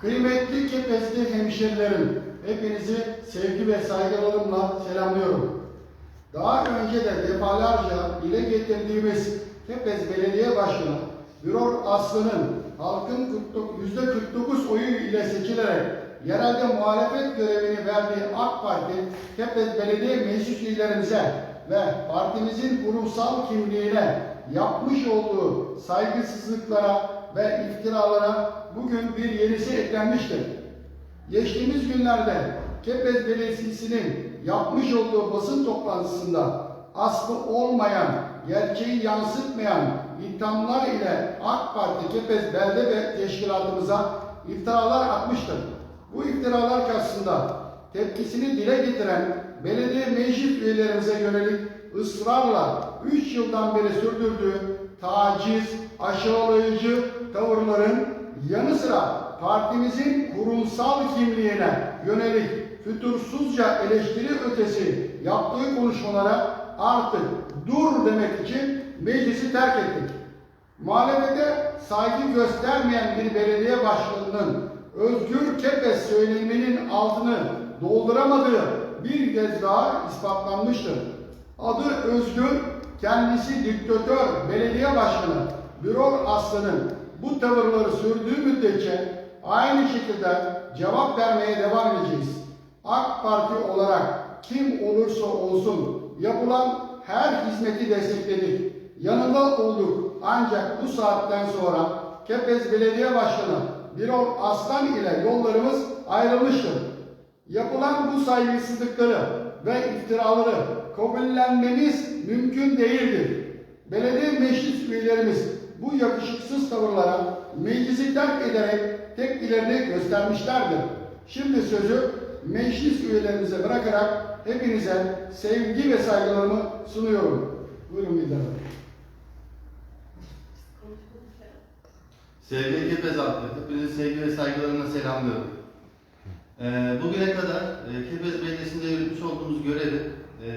Kıymetli Kepezli hemşerilerim, hepinizi sevgi ve saygılarımla selamlıyorum. Daha önce de defalarca dile getirdiğimiz Kepez Belediye Başkanı Büror Aslı'nın halkın yüzde 49 oyu ile seçilerek yerelde muhalefet görevini verdiği AK Parti Kepez Belediye Meclis üyelerimize ve partimizin kurumsal kimliğine yapmış olduğu saygısızlıklara ve iftiralara bugün bir yenisi eklenmiştir. Geçtiğimiz günlerde Kepez Belediyesi'nin yapmış olduğu basın toplantısında aslı olmayan, gerçeği yansıtmayan ithamlar ile AK Parti Kepez Belde ve Teşkilatımıza iftiralar atmıştır. Bu iftiralar karşısında tepkisini dile getiren belediye meclis üyelerimize yönelik ısrarla 3 yıldan beri sürdürdüğü taciz, aşağılayıcı tavırların yanı sıra partimizin kurumsal kimliğine yönelik fütursuzca eleştiri ötesi yaptığı konuşmalara artık dur demek için meclisi terk ettik. Muhalefete saygı göstermeyen bir belediye başkanının Özgür Kepes söyleminin altını dolduramadığı bir kez daha ispatlanmıştır. Adı Özgür, kendisi diktatör belediye başkanı Büror Aslı'nın bu tavırları sürdüğü müddetçe aynı şekilde cevap vermeye devam edeceğiz. AK Parti olarak kim olursa olsun yapılan her hizmeti destekledik. Yanında olduk ancak bu saatten sonra Kepez Belediye Başkanı Birol Aslan ile yollarımız ayrılmıştır. Yapılan bu saygısızlıkları ve iftiraları kabullenmemiz mümkün değildir. Belediye meclis üyelerimiz bu yakışıksız tavırlara meclisi terk ederek tepkilerini göstermişlerdir. Şimdi sözü meclis üyelerimize bırakarak hepinize sevgi ve saygılarımı sunuyorum. Buyurun Hanım. Sevgili Kepez halkı, hepinizi sevgi ve saygılarımla selamlıyorum. Ee, bugüne kadar e, Kepez Belediyesi'nde yürütmüş olduğumuz görevi e,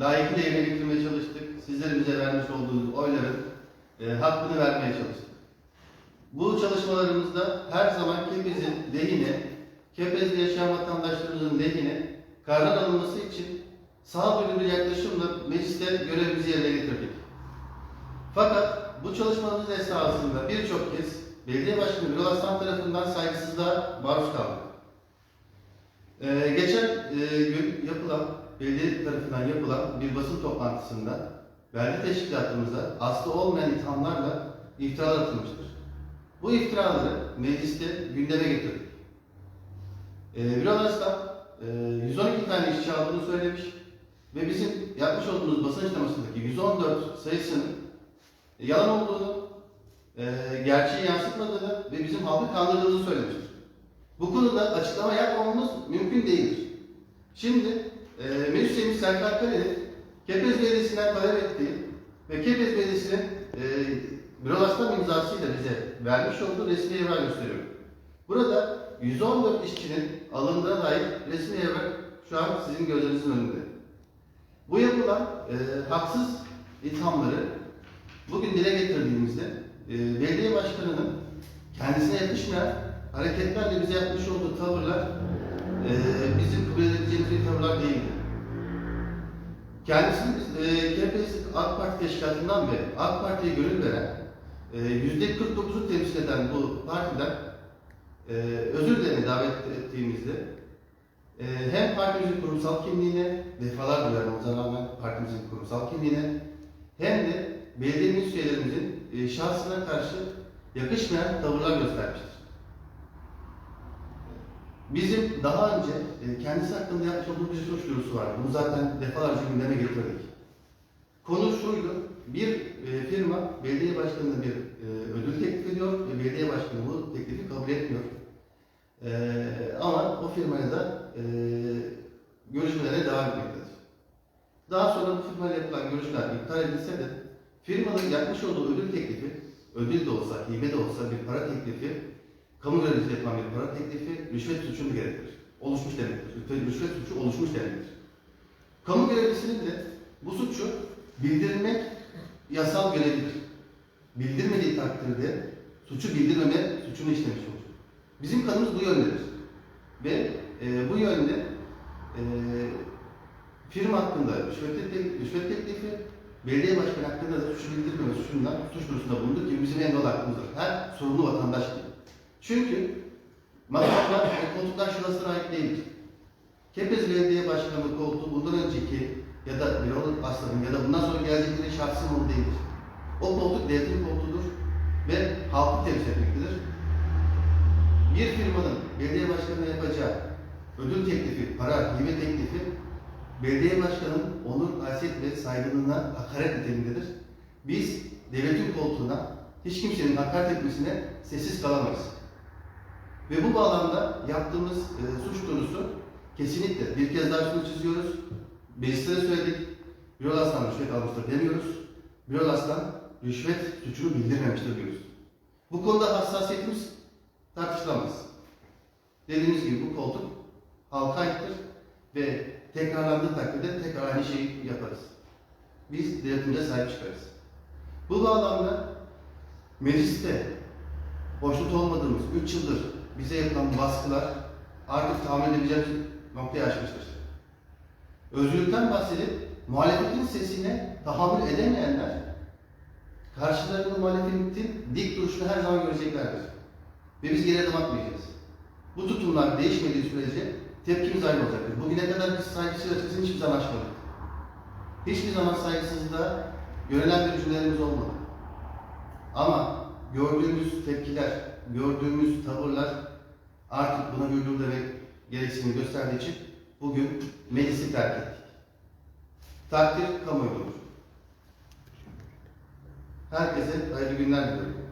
layıkıyla yerine getirmeye çalıştık. Sizlerin bize vermiş olduğunuz oyların e, hakkını vermeye çalıştık. Bu çalışmalarımızda her zaman Kepez'in lehine, Kepez'de yaşayan vatandaşlarımızın lehine karar alınması için sağduyulu bir yaklaşımla mecliste görevimizi yerine getirdik. Fakat bu çalışmalarımız esnasında birçok kez belediye başkanı Birol Aslan tarafından saygısızlığa maruz kaldık. Ee, geçen e, gün yapılan, belediye tarafından yapılan bir basın toplantısında belde teşkilatımıza aslı olmayan ithamlarla iftiralar atılmıştır. Bu iftiraları mecliste gündeme getirdik. Ee, Birol Aslan e, 112 tane işçi aldığını söylemiş ve bizim yapmış olduğumuz basın açıklamasındaki 114 sayısının yalan olduğunu, e, gerçeği yansıtmadığını ve bizim halkı kandırdığını söylemiştir. Bu konuda açıklama yapmamamız mümkün değildir. Şimdi e, Meclis Serkan Kaleli, Kepez Belediyesi'nden talep ettiği ve Kepez Belediyesi'nin e, Birol Aslan imzasıyla bize vermiş olduğu resmi evrak gösteriyor. Burada 114 işçinin alındığına dair resmi evrak şu an sizin gözlerinizin önünde. Bu yapılan e, haksız ithamları bugün dile getirdiğimizde e, belediye başkanının kendisine yakışmayan hareketlerle bize yapmış olduğu tavırlar e, bizim kabul edebileceğimiz tavırlar değildi. Kendisini e, Kepez AK Parti Teşkilatı'ndan ve AK Parti'ye gönül veren e, %49'u temsil eden bu partiden e, özür dilemeye davet ettiğimizde e, hem partimizin kurumsal kimliğine defalarca uyarmamıza rağmen partimizin kurumsal kimliğine hem de belediye meclis üyelerimizin e, şahsına karşı yakışmayan tavırlar göstermiştir. Bizim daha önce e, kendisi hakkında yapmış olduğumuz bir suç duyurusu vardı. Bunu zaten defalarca gündeme getirdik. Konu şuydu, bir e, firma belediye başkanına bir e, ödül teklif ediyor ve belediye başkanı bu teklifi kabul etmiyor. Ama o firmaya da görüşmelere devam etmektedir. Daha sonra bu firmayla yapılan görüşmeler iptal edilse de firmanın yapmış olduğu ödül teklifi, ödül de olsa, hibe de olsa bir para teklifi, kamu görevlisi yapılan bir para teklifi rüşvet suçunu gerektirir. Oluşmuş demektir. Rüşvet, suçu oluşmuş demektir. Kamu görevlisinin de bu suçu bildirmek yasal görevidir. Bildirmediği takdirde suçu bildirmeme suçunu işlemiş olur. Bizim kanımız bu yöndedir. Ve e, bu yönde e, firma hakkında rüşvet, rüşvet teklifi, belediye başkanı hakkında da suç bildirmeme suçundan suç duyurusunda bulunduk ki bizim en doğal hakkımızdır. Her sorumlu vatandaş gibi. Çünkü makamlar koltuklar şurasına ait değildir. Kepez Belediye Başkanı koltuğu bundan önceki ya da Birol Aslan'ın ya da bundan sonra gelecekleri şahsın malı değildir. O koltuk devletin koltuğudur ve halkı temsil etmektedir. Bir firmanın belediye başkanına yapacağı ödül teklifi, para, hibe teklifi belediye başkanının onur, haysiyet ve saygınlığına hakaret niteliğindedir. Biz devletin koltuğuna hiç kimsenin hakaret etmesine sessiz kalamayız. Ve bu bağlamda yaptığımız e, suç duyurusu kesinlikle bir kez daha şunu çiziyoruz. Mecliste söyledik. Birol Aslan rüşvet almıştır demiyoruz. Birol Aslan rüşvet suçunu bildirmemiştir diyoruz. Bu konuda hassasiyetimiz tartışılamaz. Dediğimiz gibi bu koltuk halka aittir ve tekrarlandığı takdirde tekrar aynı şeyi yaparız. Biz devletimize sahip çıkarız. Bu bağlamda mecliste hoşnut olmadığımız 3 yıldır bize yapılan baskılar artık tahmin edebileceğimiz noktaya aşmıştır. Özgürlükten bahsedip muhalefetin sesine tahammül edemeyenler karşılarında muhalefetin dik duruşunu her zaman göreceklerdir. Ve biz geri adım atmayacağız. Bu tutumlar değişmediği sürece tepkimiz aynı olacaktır. Bugüne kadar biz saygısız açısını hiçbir zaman aşmadık. Hiçbir zaman saygısızlığa yönelen bir cümlelerimiz olmadı. Ama gördüğümüz tepkiler, gördüğümüz tavırlar artık buna güldür demek gereksinimi gösterdiği için bugün meclisi terk ettik. Takdir kamuoyudur. Herkese hayırlı günler diliyorum.